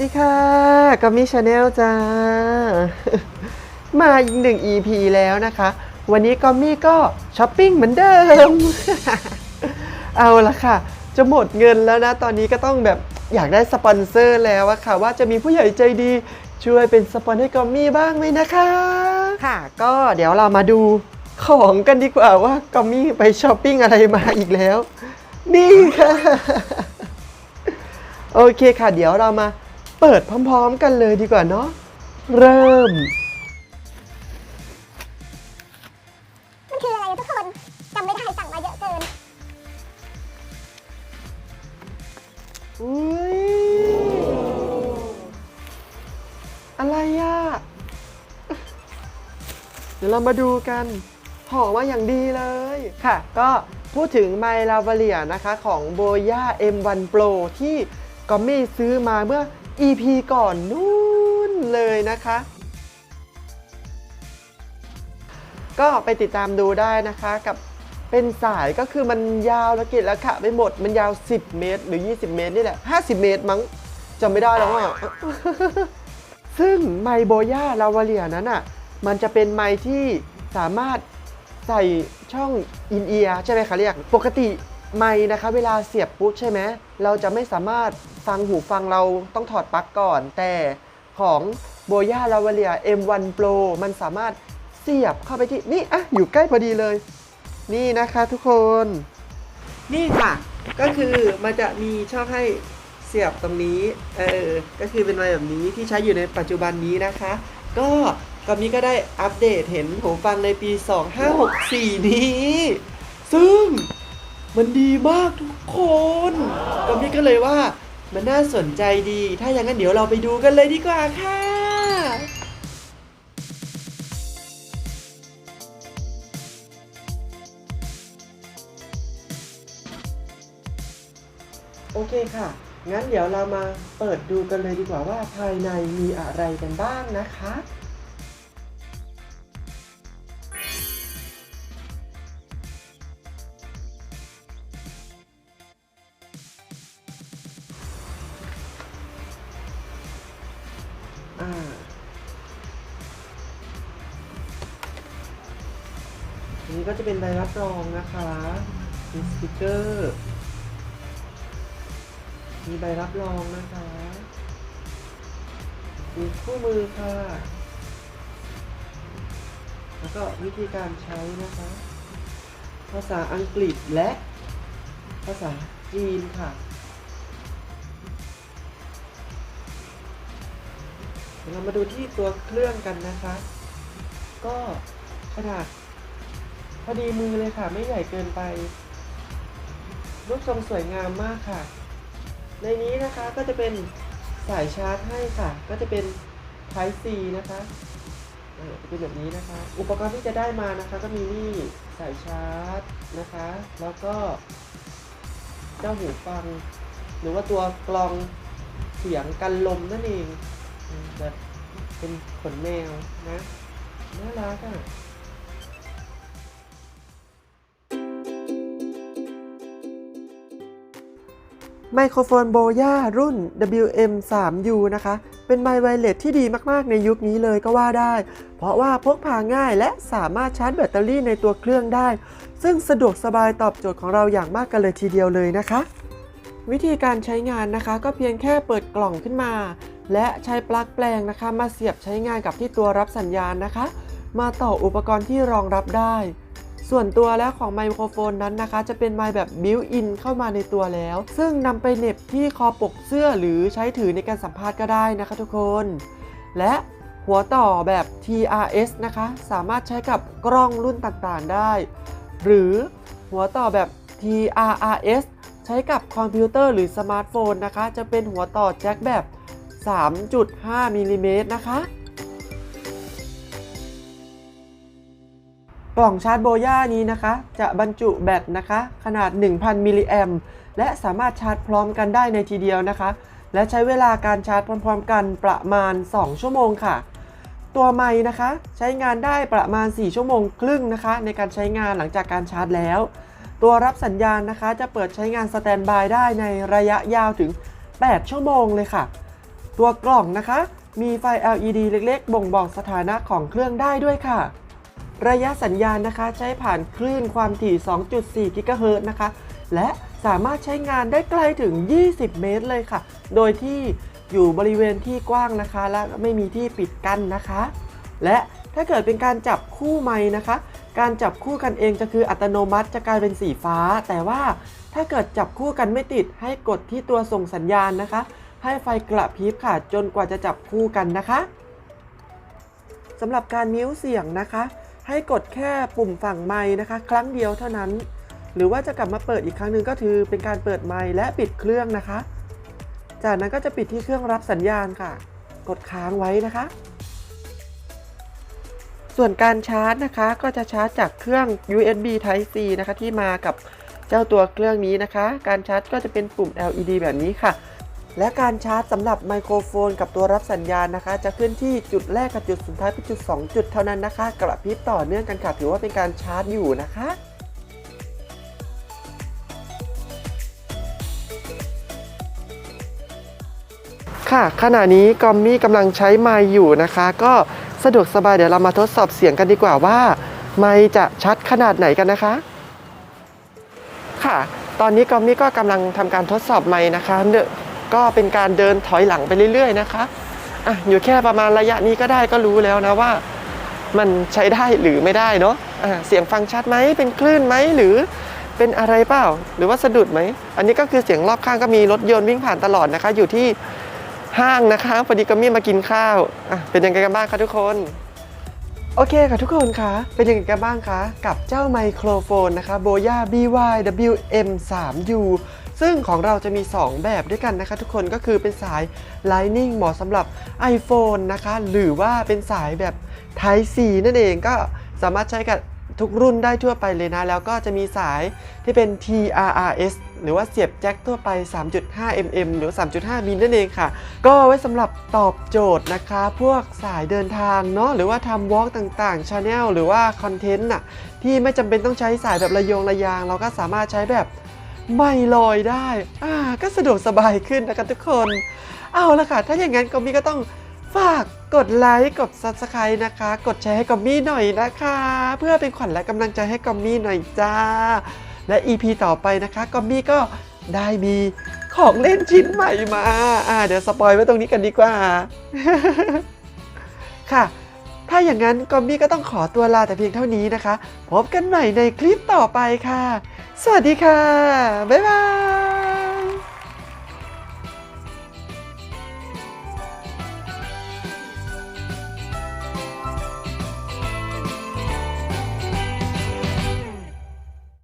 ดีค่ะกัมมี่ชาแนลจ้า มาอีกหนึ่ง EP แล้วนะคะ วันนี้กัมมี่ก็ช้อปปิ้งเหมือนเดิม เอาละค่ะ จะหมดเงินแล้วนะ ตอนนี้ก็ต้องแบบอยากได้สปอนเซอร์แล้วอะค่ะ ว่าจะมีผู้ใหญ่ใจดีช่วยเป็นสปอนให้กัมมี่บ้างไหมนะคะ ค่ะ ก็เดี๋ยวเรามาดูของกันดีกว่าว่ากัมมี่ไปช้อปปิ้งอะไรมาอีกแล้ว นี่ค่ะโอเคค่ะ เดี๋ยวเรามา เปิดพร้อมๆกันเลยดีกว่าเนาะ เริ่ม มันคืออะไรอะทุกคนจำไม่ได้สั่งมาเยอะเกินอุ้ยอะไรอะเดี๋ยวเรามาดูกันห่อมาอย่างดีเลยค่ะ ก็พูดถึงไมลา v าเลียนะคะของโบย่า M1 Pro ที่กอมมี่ซื้อมาเมื่อ EP ก่อนนู้นเลยนะคะ ก็ไปติดตามดูได้นะคะกับเป็นสายก็คือมันยาวแล้วเกะระขะไปหมด มันยาว 10 เมตร หรือ 20 เมตรนี่แหละ 50 เมตรมั้งจำไม่ได้แล้วอะ ซึ่งไมโบย่าลาวาเลียนั้นอะ มันจะเป็นไมที่สามารถใส่ช่องอินเอียใช่ไหมคะเรียก ปกติ ไมค์นะคะเวลาเสียบปุ๊บใช่ไหมเราจะไม่สามารถฟังหูฟังเราต้องถอดปลั๊กก่อน แต่ของโบย่าลาวเลีย M1 Pro มันสามารถเสียบเข้าไปที่นี่อะอยู่ใกล้พอดีเลย นี่นะคะทุกคน นี่ค่ะ ก็คือมันจะมีช่องให้เสียบตรงนี้เออก็คือเป็นไมค์แบบนี้ที่ใช้อยู่ในปัจจุบันนี้นะคะ ก็กอมนี้ก็ได้อัปเดตเห็นหูฟังในปี 2564 นี้ ซึ่ง มันดีมากทุกคนกอมนี้ก็เลยว่ามันน่าสนใจดี ถ้าอย่างนั้นเดี๋ยวเราไปดูกันเลยดีกว่าค่ะ โอเคค่ะ งั้นเดี๋ยวเรามาเปิดดูกันเลยดีกว่าว่าภายในมีอะไรกันบ้างนะคะ อันนี้ก็จะเป็นใบรับรองนะคะมีสติกเกอร์ มีใบรับรองนะคะ มีคู่มือค่ะ แล้วก็วิธีการใช้นะคะ ภาษาอังกฤษและภาษาจีนค่ะ เรามาดูที่ตัวเครื่องกันนะคะ ก็ขนาดพอดีมือเลยค่ะ ไม่ใหญ่เกินไป รูปทรงสวยงามมากค่ะ ในนี้นะคะก็จะเป็นสายชาร์จให้ค่ะ ก็จะเป็น Type C นะคะเออจะเป็นแบบนี้นะคะ อุปกรณ์ที่จะได้มานะคะ ก็มีนี่สายชาร์จนะคะ แล้วก็ เจ้าหูฟัง หรือว่าตัวกรองเสียงกันลมนั่นเอง อืมแบบเป็นขนแมวนะน่ารักอะไมโครโฟนโบย่ารุ่น WM3U นะคะ เป็นไมค์ไวเลสที่ดีมากๆในยุคนี้เลยก็ว่าได้ เพราะว่าพกพาง่ายและสามารถชาร์จแบตเตอรี่ในตัวเครื่องได้ ซึ่งสะดวกสบายตอบโจทย์ของเราอย่างมากกันเลยทีเดียวเลยนะคะ วิธีการใช้งานนะคะ ก็เพียงแค่เปิดกล่องขึ้นมา และใช้ปลั๊กแปลงนะคะ มาเสียบใช้งานกับที่ตัวรับสัญญาณนะคะ มาต่ออุปกรณ์ที่รองรับได้ ส่วนตัวแล้วของไมโครโฟนนั้นนะคะ จะเป็นไมค์แบบบิวอินเข้ามาในตัวแล้ว ซึ่งนำไปเน็บที่คอปกเสื้อหรือใช้ถือในการสัมภาษณ์ก็ได้นะคะทุกคน และหัวต่อแบบ TRS นะคะ สามารถใช้กับกล้องรุ่นต่างๆได้ หรือหัวต่อแบบ TRRS ใช้กับคอมพิวเตอร์หรือสมาร์ทโฟนนะคะ จะเป็นหัวต่อแจ็คแบบ 3.5มิลลิเมตรนะคะ กล่องชาร์จโบย่านี้นะคะ จะบรรจุแบตนะคะ ขนาด 1,000 มิลลิแอมและสามารถชาร์จพร้อมกันได้ในทีเดียวนะคะ และใช้เวลาการชาร์จพร้อมๆกันประมาณ 2 ชั่วโมงค่ะ ตัวไม้นะคะ ใช้งานได้ประมาณ 4 ชั่วโมงครึ่งนะคะ ในการใช้งานหลังจากการชาร์จแล้วตัวรับสัญญาณนะคะ จะเปิดใช้งานสแตนบายได้ในระยะยาวถึง 8 ชั่วโมงเลยค่ะ ตัวกล่องนะคะ มีไฟ LED เล็กๆ บ่งบอกสถานะของเครื่องได้ด้วยค่ะ ระยะสัญญาณนะคะใช้ผ่านคลื่นความถี่ 2.4 กิกะเฮิรตซ์นะคะ และสามารถใช้งานได้ไกลถึง 20 เมตรเลยค่ะ โดยที่อยู่บริเวณที่กว้างนะคะ และไม่มีที่ปิดกั้นนะคะ และถ้าเกิดเป็นการจับคู่ไม้นะคะ การจับคู่กันเองจะคืออัตโนมัติจะกลายเป็นสีฟ้า แต่ว่าถ้าเกิดจับคู่กันไม่ติดให้กดที่ตัวส่งสัญญาณนะคะ ให้ไฟกระพริบค่ะ จนกว่าจะจับคู่กันนะคะสำหรับการมิ้วเสียงนะคะ ให้กดแค่ปุ่มฝั่งไม้นะคะ ครั้งเดียวเท่านั้น หรือว่าจะกลับมาเปิดอีกครั้งหนึ่งก็คือเป็นการเปิดไมค์และปิดเครื่องนะคะ จากนั้นก็จะปิดที่เครื่องรับสัญญาณค่ะ กดค้างไว้นะคะ ส่วนการชาร์จนะคะ ก็จะชาร์จจากเครื่อง USB Type C นะคะที่มากับเจ้าตัวเครื่องนี้นะคะ การชาร์จก็จะเป็นปุ่ม LED แบบนี้ค่ะ และการชาร์จสำหรับไมโครโฟนกับตัวรับสัญญาณนะคะ จะขึ้นที่จุดแรกกับจุดสุดท้ายเป็นจุด 2 จุดเท่านั้นนะคะ กระพริบต่อเนื่องกันค่ะถือว่าเป็นการชาร์จอยู่นะคะค่ะขณะนี้กอมมี่กำลังใช้ไมค์อยู่นะคะ ก็สะดวกสบายเดี๋ยวเรามาทดสอบเสียงกันดีกว่าว่า ไมค์จะชัดขนาดไหนกันนะคะ ค่ะ ตอนนี้กอมมี่ก็กำลังทำการทดสอบไมค์นะคะเนอะ ก็เป็นการเดินถอยหลังไปเรื่อยๆนะคะอะอยู่แค่ประมาณระยะนี้ก็ได้ก็รู้แล้วนะว่า มันใช้ได้หรือไม่ได้เนาะอะเสียงฟังชัดไหมเป็นคลื่นไหมหรือเป็นอะไรเปล่า หรือว่าสะดุดไหม อันนี้ก็คือเสียงรอบข้างก็มีรถยนต์วิ่งผ่านตลอดนะคะ อยู่ที่ห้างนะคะพอดีก็มีมากินข้าวอะเป็นยังไงกันบ้างคะทุกคนโอเคค่ะทุกคนคะเป็นยังไงกันบ้างคะ กับเจ้าไมโครโฟนนะคะ Boya BYWM 3U ซึ่งของเราจะมี 2 แบบด้วยกันนะคะทุกคนก็คือเป็นสาย Lightning เหมาะสำหรับ iPhone นะคะ หรือว่าเป็นสายแบบ Type C นั่นเองก็สามารถใช้กับทุกรุ่นได้ทั่วไปเลยนะ แล้วก็จะมีสายที่เป็น TRRS หรือว่าเสียบแจ็คทั่วไป 3.5 mm หรือ 3.5 มิลนั่นเองค่ะ ก็ไว้สำหรับตอบโจทย์นะคะ พวกสายเดินทางเนาะหรือว่าทำวอล์กต่างๆช n แนลหรือว่าคอนเทนต์น่ะที่ไม่จำเป็นต้องใช้สายแบบระยงระยาง เราก็สามารถใช้แบบ ไม่ลอยได้ อ่า ก็สะดวกสบายขึ้นนะคะทุกคน เอาละค่ะ ถ้าอย่างนั้นก็มีก็ต้องฝากกดไลค์ กด Subscribe นะคะ กดแชร์ให้กอมมี่หน่อยนะคะ เพื่อเป็นขวัญและกำลังใจให้กอมมี่หน่อยจ้า และ EP ต่อไปนะคะกอมมี่ก็ได้มีของเล่นชิ้นใหม่มา อ่า เดี๋ยวสปอยไว้ตรงนี้กันดีกว่า ค่ะ ถ้าอย่างนั้นกอมมี่ก็ต้องขอตัวลาแต่เพียงเท่านี้นะคะ พบกันใหม่ในคลิปต่อไปค่ะ สวัสดีค่ะ บ๊ายบาย